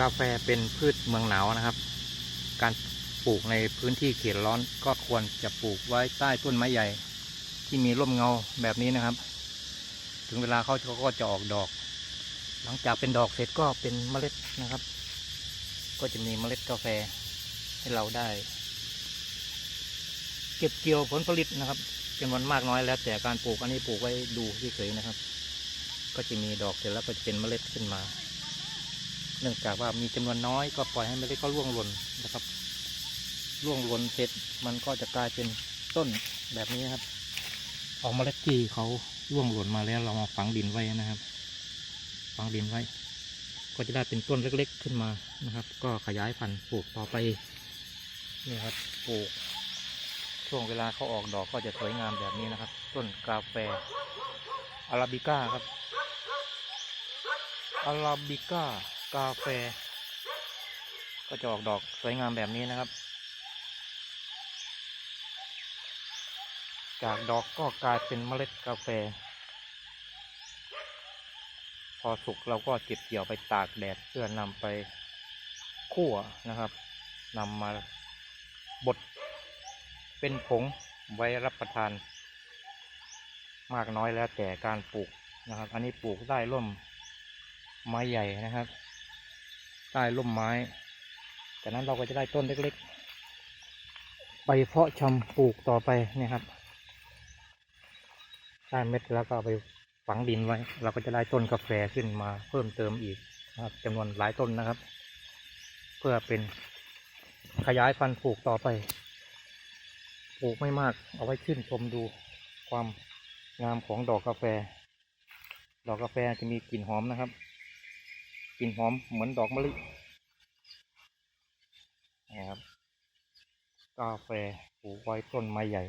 กาแฟเป็นพืชเมืองหนาวนะครับ การปลูกในพื้นที่เขตร้อนก็ควรจะปลูกไว้ใต้ต้นไม้ใหญ่ ที่มีร่มเงาแบบนี้นะครับ ถึงเวลาเขาก็จะออกดอก หลังจากเป็นดอกเสร็จก็เป็นเมล็ดนะครับ ก็จะมีเมล็ดกาแฟให้เราได้ เก็บเกี่ยวผลผลิตนะครับจำนวนมากน้อยแล้ว แต่การปลูกอันนี้ปลูกไว้ดูเฉยๆนะครับ ก็จะมีดอกเสร็จแล้วก็จะเป็นเมล็ดขึ้นมา เนื่องจากว่ามีจำนวนน้อยก็ปล่อยให้เมล็ดก็ร่วงหล่นนะครับร่วงหล่นเสร็จมันก็จะกลายเป็นต้นแบบนี้ครับเอาเมล็ดที่เขาร่วงหล่นมาแล้วเรามาฝังดินไว้นะครับ ฝังดินไว้ ก็จะได้เป็นต้นเล็ก ๆขึ้นมานะครับ ก็ขยายพันธุ์ปลูกต่อไปนี่ครับปลูก ช่วงเวลาเขาออกดอกก็จะสวยงามแบบนี้นะครับ ต้นกาแฟอาราบิก้าครับอาราบิก้า กาแฟ ก็จะออกดอกสวยงามแบบนี้นะครับ จากดอกก็กลายเป็นเมล็ดกาแฟ พอสุกเราก็เก็บเกี่ยวไปตากแดดเพื่อนำไปคั่วนะครับนำมาบดเป็นผงไว้รับประทาน มากน้อยแล้วแต่การปลูกนะครับ อันนี้ปลูกใต้ร่มไม้ใหญ่นะครับ ใต้ร่มไม้จากนั้นเราก็จะได้ต้นเล็กๆ ไปเพาะชำปลูกต่อไปนี่ครับได้เม็ดแล้วก็ไปฝังดินไว้ เราก็จะได้ต้นกาแฟขึ้นมาเพิ่มเติมอีกนะครับจำนวนหลายต้นนะครับ เพื่อเป็นขยายพันธุ์ปลูกต่อไป ปลูกไม่มากเอาไว้ชื่นชมดูความงามของดอกกาแฟ ดอกกาแฟจะมีกลิ่นหอมนะครับ ลิ่นหอมเหมือนดอกมะลินะครับ กาแฟปลูกไว้ต้นไม้ใหญ่